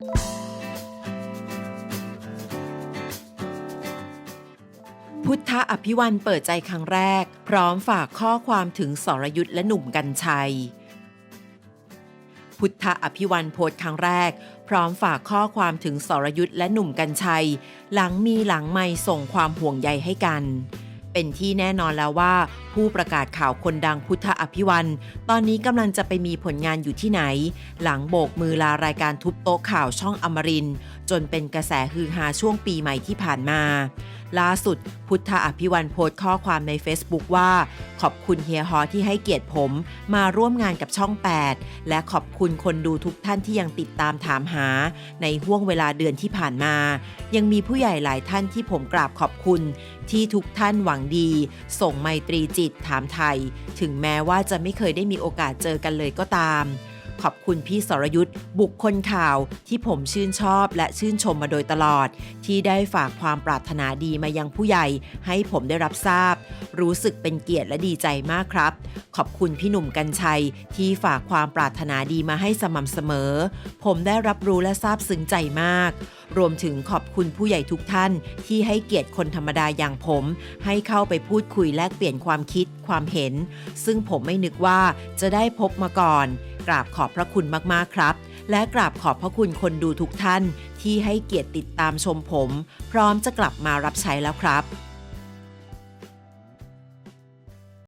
พุทธอภิวันเปิดใจครั้งแรก พร้อมฝากข้อความถึงสรยุทธ์และหนุ่มกัญชัย พุทธอภิวันโพสต์ครั้งแรก พร้อมฝากข้อความถึงสรยุทธ์และหนุ่มกัญชัย หลังมีหลังไม่ส่งความห่วงใยให้กัน เป็นที่แน่นอนแล้วว่า ผู้ประกาศข่าวคนดังพุทธอภิวัน ตอนนี้กำลังจะไปมีผลงานอยู่ที่ไหน หลังโบกมือลารายการทุบโต๊ะข่าวช่องอมรินจนเป็นกระแสฮือฮาช่วงปีใหม่ที่ผ่านมา ล่าสุด พุทธอภิวันโพสต์ข้อความใน Facebook ว่า ขอบคุณเฮียฮอที่ให้เกียรติผม มาร่วมงานกับช่อง 8 และขอบคุณคนดูทุกท่านที่ยังติดตามถามหา ในห่วงเวลาเดือนที่ผ่านมา ยังมีผู้ใหญ่หลายท่านที่ผมกราบขอบคุณ ที่ทุกท่านหวังดี ส่งไมตรีจิตถามไทย ถึงแม้ว่าจะไม่เคยได้มีโอกาสเจอกันเลยก็ตาม ขอบคุณพี่สรยุทธ์บุคคลข่าวที่ผมชื่นชอบและชื่นชมมาโดยตลอด ที่ได้ฝากความปรารถนาดีมายังผู้ใหญ่ให้ผมได้รับทราบ รู้สึกเป็นเกียรติและดีใจมากครับ ขอบคุณพี่หนุ่มกัญชัย ที่ฝากความปรารถนาดีมาให้สม่ำเสมอ ผมได้รับรู้และซาบซึ้งใจมาก รวมถึงขอบคุณผู้ใหญ่ทุกท่านที่ให้เกียรติคนธรรมดาอย่างผม ให้เข้าไปพูดคุยแลกเปลี่ยนความคิดความเห็น ซึ่งผมไม่นึกว่าจะได้พบมาก่อน กราบขอบพระคุณมากๆครับ และกราบขอบพระคุณคนดูทุกท่านที่ให้เกียรติติดตามชมผม พร้อมจะกลับมารับใช้แล้วครับ